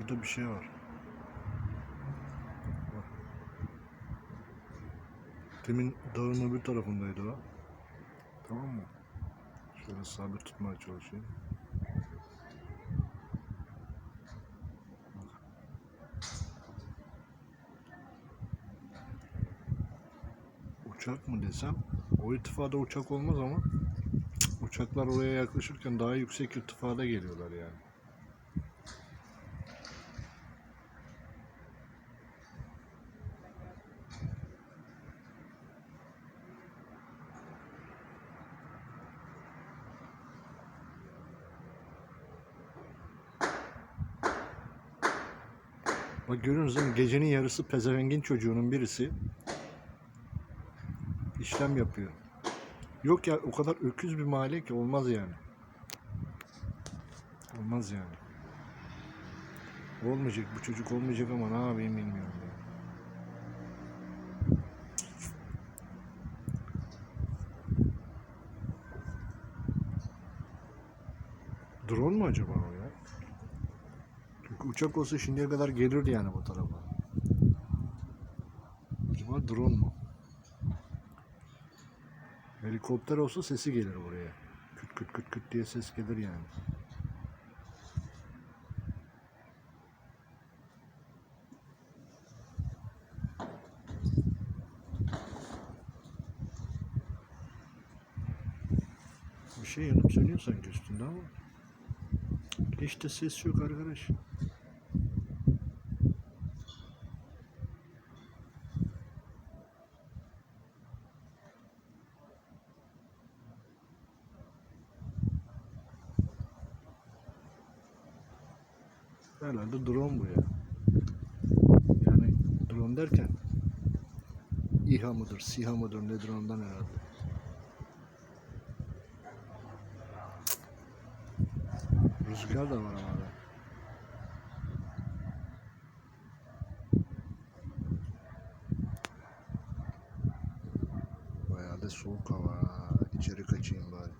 Şurada bir şey var. Demin dağın öbür tarafındaydı o. Tamam mı? Şöyle sabit tutmaya çalışayım. Uçak mı desem? O irtifada uçak olmaz ama uçaklar oraya yaklaşırken daha yüksek irtifada geliyorlar yani. Bak görüyorsunuz değil mi? Gecenin yarısı pezevengin çocuğunun birisi işlem yapıyor. Yok ya o kadar öküz bir mahalle ki olmaz yani. Olmaz yani. Olmayacak bu çocuk olmayacak ama ne yapayım bilmiyorum ya. Drone mu acaba o ya? Uçak olsa şimdiye kadar gelirdi yani bu tarafa. Acaba drone mu? Helikopter olsa sesi gelir buraya. Küt küt küt küt diye ses gelir yani. Bir şey yanıp sönüyor sanki üstünde ama hiç de ses yok arkadaş. Herhalde drone bu ya. Yani drone derken İHA mıdır, SİHA mıdır nedir ondan herhalde. Rüzgar da var ama. Bayağı da soğuk hava. İçeri kaçayım bari.